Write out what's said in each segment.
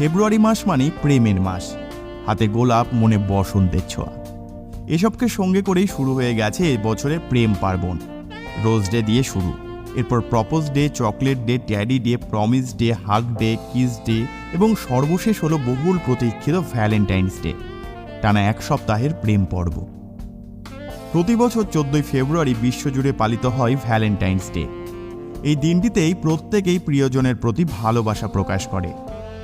ফেব্রুয়ারি মাস মানেই প্রেমের মাস। হাতে গোলাপ, মনে বসন্তের ছোঁয়া। এসবকে সঙ্গে করেই শুরু হয়ে গেছে এ বছরের প্রেম পার্বণ। রোজ ডে দিয়ে শুরু। এরপর propose day, chocolate day teddy day, promise day, hug day, kiss day এবং সর্বশেষ হলো বহুল প্রতীক্ষিত ভ্যালেন্টাইন্স ডে। টানা এক সপ্তাহের প্রেম পর্ব। প্রতি বছর চোদ্দই ফেব্রুয়ারি বিশ্বজুড়ে পালিত হয় ভ্যালেন্টাইন্স ডে। এই দিনটিতেই প্রত্যেকেই প্রিয়জনের প্রতি ভালোবাসা প্রকাশ করে।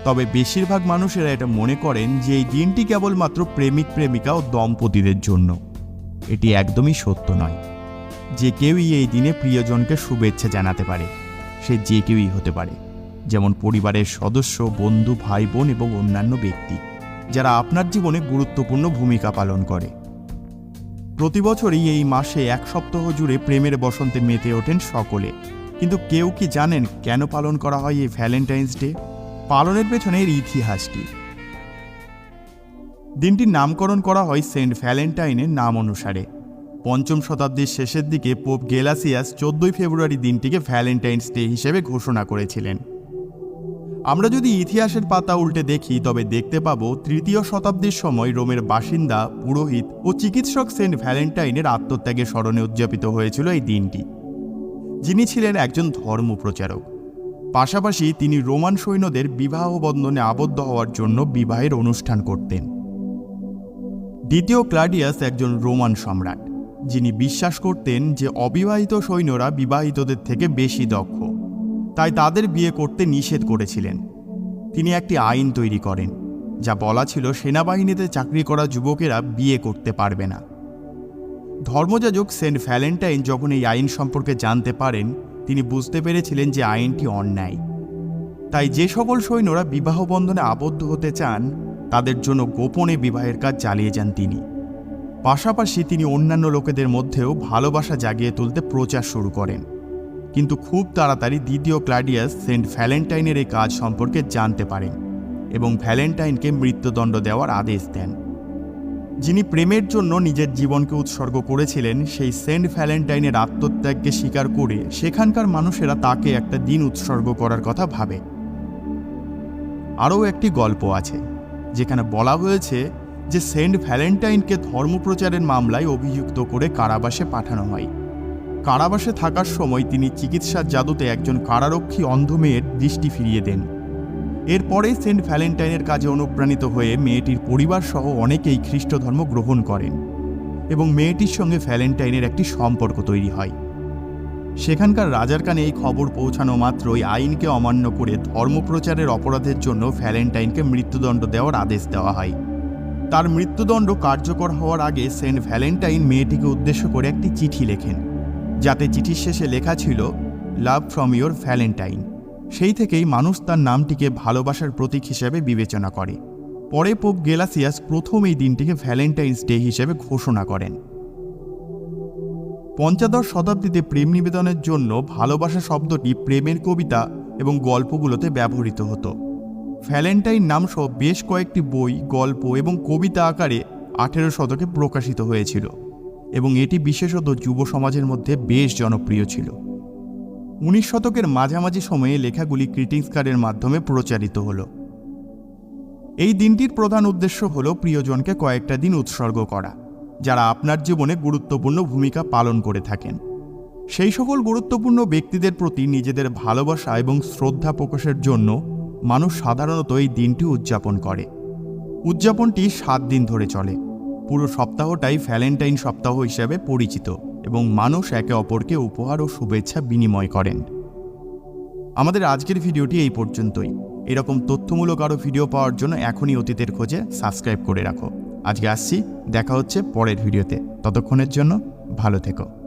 তবে বেশিরভাগ মানুষেরা এটা মনে করেন যে এই দিনটি কেবলমাত্র প্রেমিক প্রেমিকা ও দম্পতিদের জন্য। এটি একদমই সত্য নয়। যে কেউই এই দিনে প্রিয়জনকে শুভেচ্ছা জানাতে পারে, সে যে কেউই হতে পারে। যেমন পরিবারের সদস্য, বন্ধু ভাই বোন এবং অন্যান্য ব্যক্তি, যারা আপনার জীবনে গুরুত্বপূর্ণ ভূমিকা পালন করে। প্রতি বছরই এই মাসে এক সপ্তাহ জুড়ে প্রেমের বসন্তে মেতে ওঠেন সকলে। কিন্তু কেউ কি জানেন কেন পালন করা হয় এই ভ্যালেন্টাইন্স ডে? পালনের পেছনে এর ইতিহাসটি। দিনটির নামকরণ করা হয় সেন্ট ভ্যালেন্টাইনের নাম অনুসারে। পঞ্চম শতাব্দীর শেষের দিকে পোপ গেলাসিয়াস চোদ্দই ফেব্রুয়ারি দিনটিকে ভ্যালেন্টাইন্স ডে হিসেবে ঘোষণা করেছিলেন। আমরা যদি ইতিহাসের পাতা উল্টে দেখি, তবে দেখতে পাব তৃতীয় শতাব্দীর সময় রোমের বাসিন্দা, পুরোহিত ও চিকিৎসক সেন্ট ভ্যালেন্টাইনের আত্মত্যাগের স্মরণে উদযাপিত হয়েছিল এই দিনটি। যিনি ছিলেন একজন ধর্মপ্রচারক। পাশাপাশি তিনি রোমান সৈন্যদের বিবাহ বন্ধনে আবদ্ধ হওয়ার জন্য বিবাহের অনুষ্ঠান করতেন। দ্বিতীয় ক্লাডিয়াস একজন রোমান সম্রাট, যিনি বিশ্বাস করতেন যে অবিবাহিত সৈন্যরা বিবাহিতদের থেকে বেশি দক্ষ। তাই তাদের বিয়ে করতে নিষেধ করেছিলেন। তিনি একটি আইন তৈরি করেন, যা বলা ছিল সেনাবাহিনীতে চাকরি করা যুবকেরা বিয়ে করতে পারবে না। ধর্মযাজক সেন্ট ভ্যালেন্টাইন যখন এই আইন সম্পর্কে জানতে পারেন তিনি বুঝতে পেরেছিলেন যে আইনটি অন্যায়। তাই যে সকল সৈন্যরা বিবাহ বন্ধনে আবদ্ধ হতে চান, তাদের জন্য গোপনে বিবাহের কাজ চালিয়ে যান তিনি। পাশাপাশি তিনি অন্যান্য লোকেদের মধ্যেও ভালোবাসা জাগিয়ে তুলতে প্রচার শুরু করেন। কিন্তু খুব তাড়াতাড়ি দ্বিতীয় ক্লাডিয়াস সেন্ট ভ্যালেন্টাইনের এই কাজ সম্পর্কে জানতে পারেন এবং ভ্যালেন্টাইনকে মৃত্যুদণ্ড দেওয়ার আদেশ দেন। যিনি প্রেমের জন্য নিজের জীবনকে উৎসর্গ করেছিলেন, সেই সেন্ট ভ্যালেন্টাইনের আত্মত্যাগকে স্বীকার করে সেখানকার মানুষেরা তাকে একটা দিন উৎসর্গ করার কথা ভাবে। আরও একটি গল্প আছে, যেখানে বলা হয়েছে যে সেন্ট ভ্যালেন্টাইনকে ধর্মপ্রচারের মামলায় অভিযুক্ত করে কারাবাসে পাঠানো হয়। কারাবাসে থাকার সময় তিনি চিকিৎসার জাদুতে একজন কারারক্ষী অন্ধ মেয়ের দৃষ্টি ফিরিয়ে দেন। এরপরে সেন্ট ভ্যালেন্টাইনের কাজে অনুপ্রাণিত হয়ে মেয়েটির পরিবার সহ অনেকেই খ্রিস্ট ধর্ম গ্রহণ করেন এবং মেয়েটির সঙ্গে ভ্যালেন্টাইনের একটি সম্পর্ক তৈরি হয়। সেখানকার রাজার কানে এই খবর পৌঁছানো মাত্রই আইনকে অমান্য করে ধর্মপ্রচারের অপরাধের জন্য ভ্যালেন্টাইনকে মৃত্যুদণ্ড দেওয়ার আদেশ দেওয়া হয়। তার মৃত্যুদণ্ড কার্যকর হওয়ার আগে সেন্ট ভ্যালেন্টাইন মেয়েটিকে উদ্দেশ্য করে একটি চিঠি লেখেন, যাতে চিঠির শেষে লেখা ছিল, লাভ ফ্রম ইয়োর ভ্যালেন্টাইন। সেই থেকেই মানুষ তার নামটিকে ভালোবাসার প্রতীক হিসেবে বিবেচনা করে। পরে পোপ গেলাসিয়াস প্রথম এই দিনটিকে ভ্যালেন্টাইন্স ডে হিসেবে ঘোষণা করেন। পঞ্চাদশ শতাব্দীতে প্রেম নিবেদনের জন্য ভালোবাসা শব্দটি প্রেমের কবিতা এবং গল্পগুলোতে ব্যবহৃত হতো। ভ্যালেন্টাইন নামসহ বেশ কয়েকটি বই, গল্প এবং কবিতা আকারে আঠেরো শতকে প্রকাশিত হয়েছিল এবং এটি বিশেষত যুব সমাজের মধ্যে বেশ জনপ্রিয় ছিল। উনিশ শতকের মাঝামাঝি সময়ে লেখাগুলি গ্রিটিংস কার্ডের মাধ্যমে প্রচারিত হল। এই দিনটির প্রধান উদ্দেশ্য হল প্রিয়জনকে কয়েকটা দিন উৎসর্গ করা, যারা আপনার জীবনে গুরুত্বপূর্ণ ভূমিকা পালন করে থাকেন। সেই সকল গুরুত্বপূর্ণ ব্যক্তিদের প্রতি নিজেদের ভালোবাসা এবং শ্রদ্ধা প্রকাশের জন্য মানুষ সাধারণত এই দিনটি উদযাপন করে। উদযাপনটি সাত দিন ধরে চলে। পুরো সপ্তাহটাই ভ্যালেন্টাইন সপ্তাহ হিসেবে পরিচিত। এবং মানুষ একে অপরকে উপহার ও শুভেচ্ছা বিনিময় করেন। আমাদের আজকের ভিডিওটি এই পর্যন্তই। এরকম তথ্যমূলক আরও ভিডিও পাওয়ার জন্য এখনই অতীতের খোঁজে সাবস্ক্রাইব করে রাখো। আজকে আসছি, দেখা হচ্ছে পরের ভিডিওতে। ততক্ষণের জন্য ভালো থেকো।